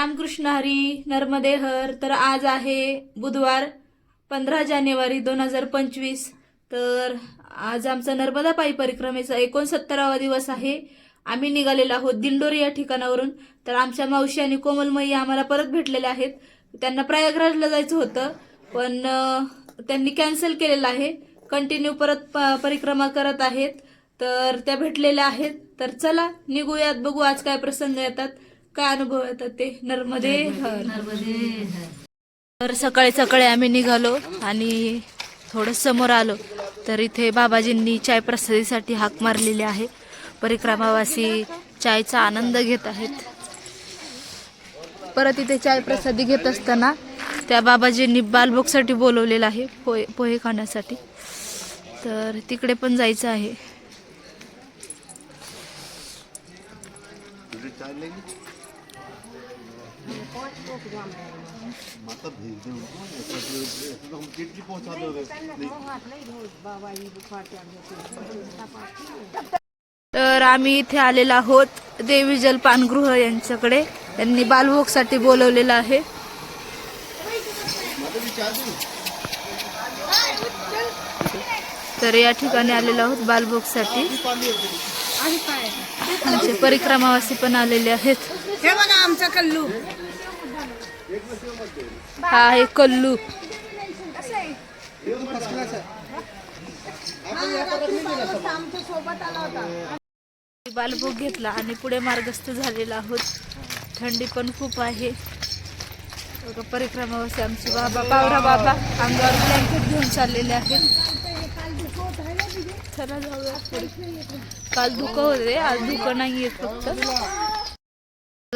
रामकृष्ण हरी नर्मदे हर तर आज आहे बुधवार पंधरा जानेवारी दोन हजार पंचवीस. तर आज आमचा नर्मदा पायी परिक्रमेचा एकोणसत्तरावा दिवस आहे. आम्ही निघालेलो आहोत दिंडोरी या ठिकाणावरून. तर आमच्या मावशी आणि कोमलमयी आम्हाला परत भेटलेल्या आहेत. त्यांना प्रयागराजला जायचं होतं पण त्यांनी कॅन्सल केलेलं आहे. कंटिन्यू परत प- परिक्रमा करत आहेत. तर त्या भेटलेल्या आहेत. तर चला निघूयात बघू आज काय प्रसंग येतात. काय अनुभव येतात ते. नर्मदे हर. तर सकाळी सकाळी आम्ही निघालो आणि थोडं समोर आलो. तर इथे बाबाजींनी चाय प्रसादीसाठी हाक मारलेली आहे. परिक्रमावासी चायचा आनंद घेत आहेत. परत इथे चाय प्रसादी घेत असताना त्या बाबाजींनी बालभोगसाठी बोलवलेलं आहे पोहे पोहे खाण्यासाठी. तर तिकडे पण जायचं आहे. माता भेज दे उनको पहुंचा दोगे तर आम्ही इथे आलेलो आहोत. देवी जल पानगृह यांच्याकडे. त्यांनी बालभोगसाठी बोलवलेलं आहे. तर या ठिकाणी आलेलो आहोत बालभोगसाठी. आमचे परिक्रमावासी पण आलेले आहेत. हे बघा आमचा कल्लू. हा आहे कल्लू. बालभोग घेतला आणि पुढे मार्गस्थ झालेला आहोत. थंडी पण खूप आहे. परिक्रमा परिक्रमावासी आमचे बाबा पावरा बाबा अंगावर ब्लँकेट घेऊन चाललेले आहेत. चला जाऊया काल धुकं होते आज धुकं नाहीये फक्त.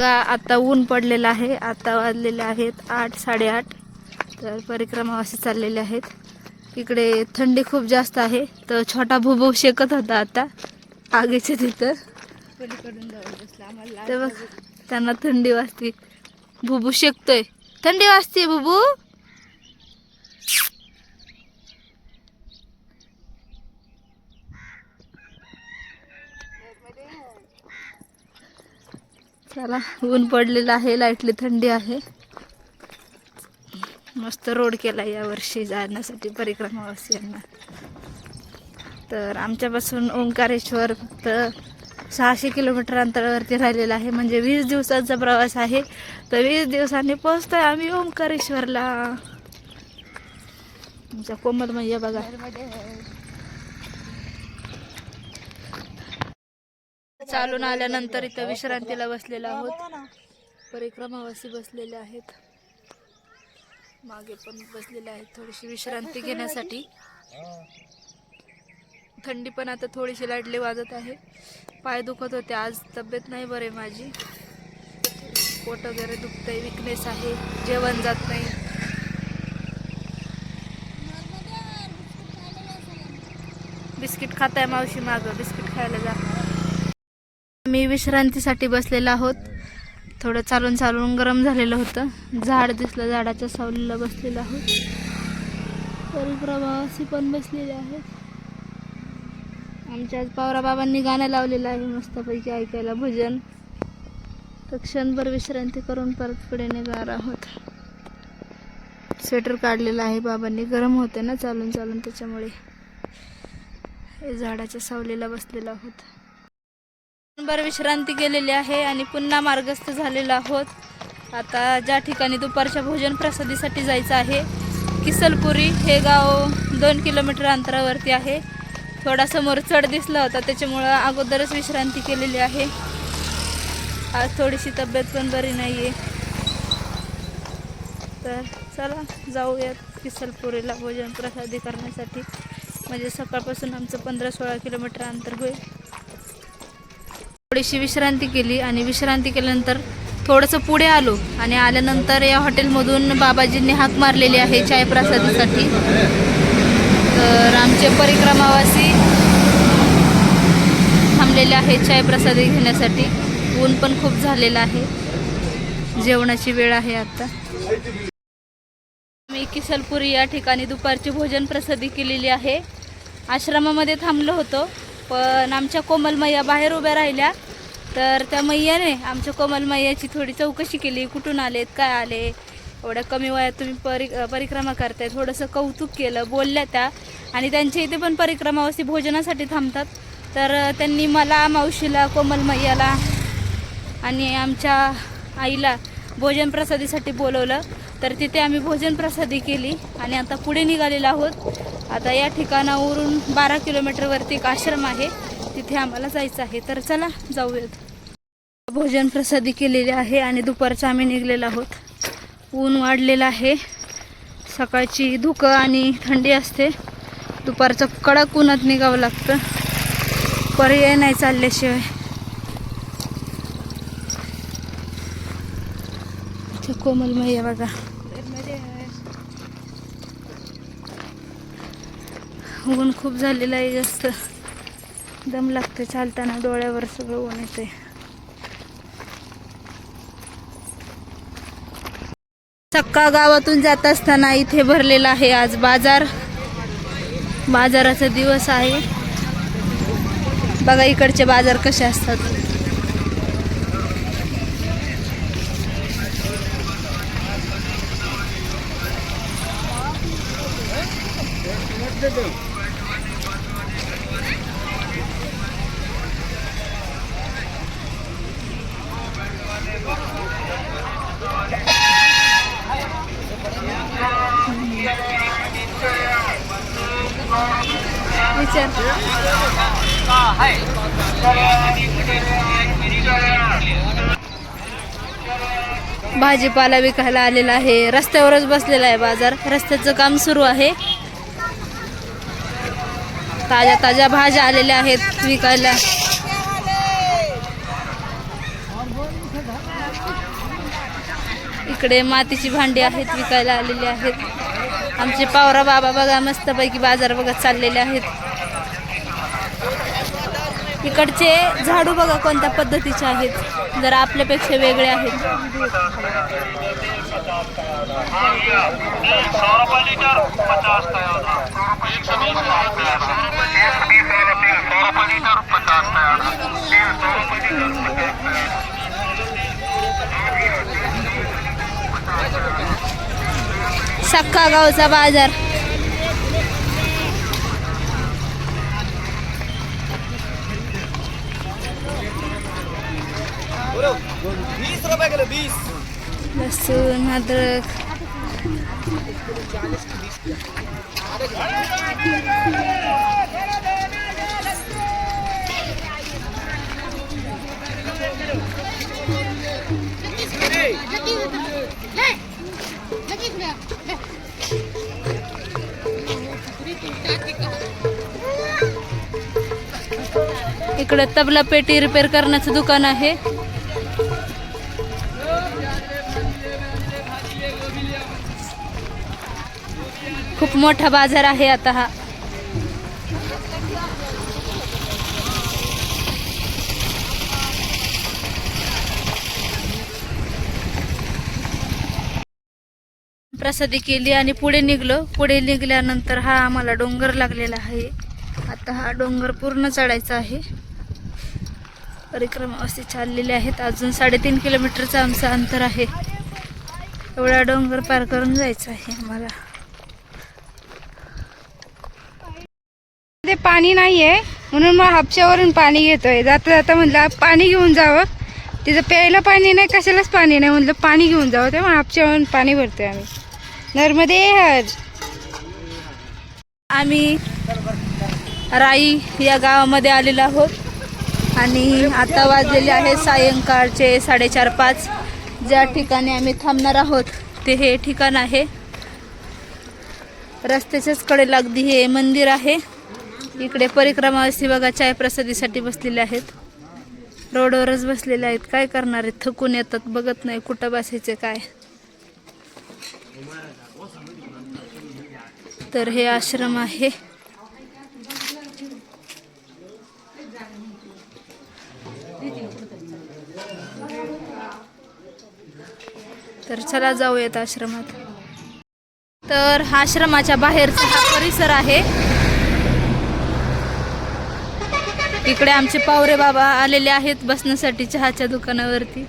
बघा आता ऊन पडलेलं आहे. आता वाजलेले आहेत आठ साडेआठ. तर परिक्रमावासी चाललेले आहेत. इकडे थंडी खूप जास्त आहे. तर छोटा भूभू शेकत होता आता. आगीच्या तिथं. तर बघ त्यांना थंडी वाजते. भुबू शेकतोय. थंडी वाजते भुबू चला ऊन पडलेलं आहे लाईटली थंडी आहे. मस्त रोड केला यावर्षी जाण्यासाठी परिक्रमावासियांना तर आमच्यापासून ओंकारेश्वर फक्त सहाशे किलोमीटर अंतरावरती राहिलेला आहे. म्हणजे वीस दिवसांचा प्रवास आहे. तर वीस दिवसांनी पोहोचतोय आम्ही ओंकारेश्वरला. आमच्या कोमल मैया बघा. चालून आल्यानंतर इथं विश्रांतीला बसलेलो आहोत. परिक्रमावासी बसलेले आहेत. मागे पण बसलेले आहेत. थोडीशी विश्रांती घेण्यासाठी. थंडी पण आता थोडीशी लाडली वाजत आहे. पाय दुखत होते. आज तब्येत नाही बरे माझी. पोट वगैरे दुखतंय. विकनेस आहे. जेवण जात नाही. बिस्किट खाताय मावशी मागं. बिस्किट खायला जा. विश्रांतीसाठी बसलेलो आहोत. थोडं चालून चालून गरम झालेलं होतं. झाड दिसलं झाडाच्या सावलीला बसलेलं आहोत. परिप्रवासी पण बसलेले आहेत. आमच्या आज पावरा बाबांनी गाणं लावलेलं आहे मस्तपैकी ऐकायला भजन. तर क्षणभर विश्रांती करून परत पुढे निघणार आहोत. स्वेटर काढलेलं आहे बाबांनी. गरम होते ना चालून चालून त्याच्यामुळे. हे झाडाच्या सावलीला बसलेलं आहोत. क्षणभर विश्रांती केलेली आहे आणि पुन्हा मार्गस्थ झालेलो आहोत. आता ज्या ठिकाणी दुपारच्या भोजन प्रसादीसाठी जायचं आहे किसलपुरी हे गाव दोन किलोमीटर अंतरावरती आहे. थोडा समोर चढ दिसला होता त्याच्यामुळं अगोदरच विश्रांती केलेली आहे. आज थोडीशी तब्येत पण बरी नाही आहे तर चला जाऊयात किसलपुरीला भोजन प्रसादी करण्यासाठी. म्हणजे सकाळपासून आमचं पंधरा सोळा किलोमीटर अंतर होईल. थोडीशी विश्रांती केली आणि विश्रांती केल्यानंतर थोडंसं पुढे आलो आणि आल्यानंतर या हॉटेलमधून बाबाजींनी हाक मारलेली आहे चाय प्रसादासाठी तर आमचे परिक्रमावासी थांबलेले आहेत चाय प्रसादी घेण्यासाठी. ऊन पण खूप झालेलं आहे. जेवणाची वेळ आहे आता. मी किसलपुरी या ठिकाणी दुपारची भोजन प्रसादी केलेली आहे. आश्रमामध्ये थांबलो होतो पण आमच्या कोमलमैया बाहेर उभ्या राहिल्या. तर त्या मैयाने आमच्या कोमल मैयाची थोडी चौकशी केली कुठून आलेत काय आले एवढ्या कमी वयात तुम्ही परि परिक्रमा करताय थोडंसं कौतुक केलं बोलल्या त्या. आणि त्यांच्या इथे पण परिक्रमावस्ती भोजनासाठी थांबतात. तर त्यांनी मला मावशीला कोमल मैयाला आणि आमच्या आईला भोजन प्रसादीसाठी बोलवलं. तर तिथे आम्ही भोजन प्रसादी केली आणि आता पुढे निघालेलो आहोत. आता या ठिकाणावरून बारा किलोमीटरवरती एक आश्रम आहे. तिथे आम्हाला जायचं आहे. तर चला जाऊयात भोजन प्रसादी केलेली आहे आणि दुपारचं आम्ही निघलेलो आहोत. ऊन वाढलेलं आहे. सकाळची धुकं आणि थंडी असते. दुपारचं कडक उन्हात निघावं लागतं. पर्याय नाही चालल्याशिवाय. कोमल मैया बघा. ऊन खूप झालेलं आहे जास्त. दम लागते चालताना डोळ्यावर सगळं ऊन येते सक्का गावातून जात असताना इथे भरलेला आहे आज बाजार. बाजाराचा दिवस आहे. बघा इकडचे बाजार कसे असतात. भाजीपाला विकायला आलेला आहे. रस्त्यावरच बसलेला आहे बाजार. रस्त्याचं काम सुरू आहे. ताज्या ताज्या भाज्या आलेल्या आहेत विकायला. इकडे मातीची भांडी आहेत विकायला आलेली आहेत. आमचे पावरा बाबा बघा मस्तपैकी बाजार बघत चाललेले आहेत. इकडचे झाडू बघा कोणत्या पद्धतीचे आहेत. जरा आपल्यापेक्षा वेगळे आहेत. सक्का गावचा बाजार. बीस रुपये किलो बीस लसूण अद्रक. इकडे तबला पेटी रिपेअर करण्याचं दुकान आहे. खूप मोठा बाजार आहे आता हा. प्रसादी केली आणि पुढे निघलो. पुढे निघाल्यानंतर हा आम्हाला डोंगर लागलेला आहे. आता हा डोंगर पूर्ण चढायचा आहे. परिक्रमा असे चाललेले आहेत. अजून साडेतीन किलोमीटरचं आमचं अंतर आहे. एवढा डोंगर पार करून जायचं आहे आम्हाला. ते पाणी नाही आहे म्हणून मग हापशावरून पाणी घेतोय. जाता जाता म्हटलं पाणी घेऊन जावं. तिथं प्यायला पाणी नाही कशालाच पाणी नाही. म्हटलं पाणी घेऊन जावं तेव्हा हापशावरून पाणी भरतोय आम्ही. नर्मदे हर आम्ही राई या गावामध्ये आलेलो आहोत. आणि आता वाजलेले आहे सायंकाळचे साडेचार पाच. ज्या ठिकाणी आम्ही थांबणार आहोत ते हे ठिकाण आहे. रस्त्याच्याच कडेला अगदी हे मंदिर आहे. इकडे परिक्रमावासी बघा चाय प्रसादीसाठी बसलेले आहेत. रोडवरच बसलेले आहेत. काय करणार आहेत? थकून येतात. बघत नाही कुठं बसायचे काय. तर हे आश्रम आहे. तर चला जाऊयात आश्रमात. तर आश्रमाच्या बाहेरचा हा परिसर आहे. इकडे आमचे पावरे बाबा आलेले आहेत बसण्यासाठी चहाच्या दुकानावरती.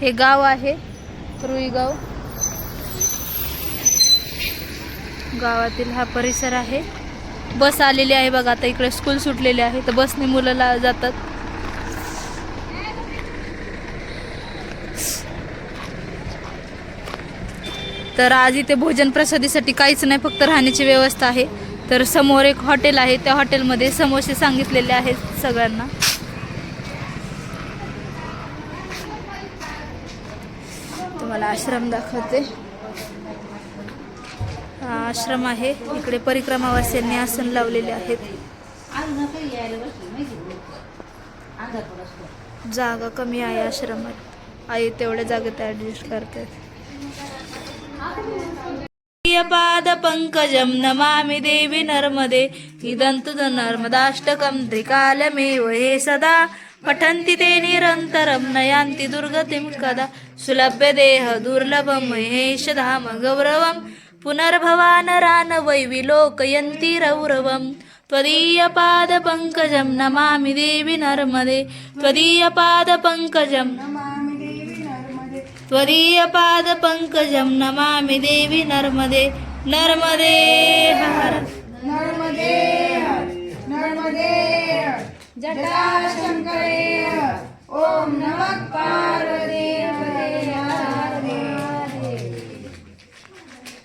हे गाव आहे रुईगाव. गावातील हा परिसर आहे. बस आलेली आहे बघा आता इकडे स्कूल सुटलेली आहे तर बसने मुलाला जातात. तर आज इथे भोजन प्रसादीसाठी काहीच नाही फक्त राहण्याची व्यवस्था आहे. तर समोर एक हॉटेल आहे. त्या हॉटेलमध्ये समोसे सांगितलेले आहेत सगळ्यांना. तुम्हाला आश्रम दाखवते. हा आश्रम आहे. इकडे परिक्रमावास्यांनी आसन लावलेले आहेत. जागा कमी आहे आश्रमात. आई तेवढ्या जागेत ॲडजस्ट करतात पाद नमामि देवि नर्मदे। इदन्तु द नर्मदाष्टकं त्रिकालमेव हे सदा। पठन्ति ते निरन्तरं नयान्ति दुर्गतिं कदा। सुलभ्य देह दुर्लभं महेशधाम गौरवं। पुनर्भवानरान वै विलोकयन्ति रौरवम् त्वदीयपादपङ्कजं नमामि देवि नर्मदे। त्वदीयपादपङ्कजं त्वदीयपादपङ्कजं नमामि देवि नर्मदे। नर्मदे हर।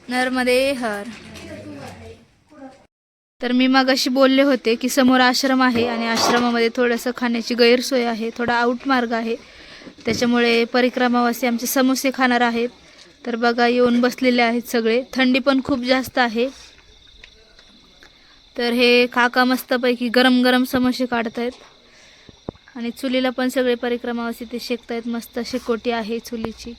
नर्मदे हर। तर मी मगाशी बोलले होते की समोर आश्रम आहे आणि आश्रमामध्ये थोडंसं खाण्याची गैरसोय आहे थोडा आउट मार्ग आहे. त्याच्यामुळे परिक्रमावासी आमचे समोसे खाणार आहेत. तर बघा येऊन बसलेले आहेत सगळे. थंडी पण खूप जास्त आहे. तर हे काका मस्तपैकी गरम गरम समोसे काढत आहेत आणि चुलीला पण सगळे परिक्रमावासी ते शेकतायत. मस्त शेकोटी आहे चुलीची.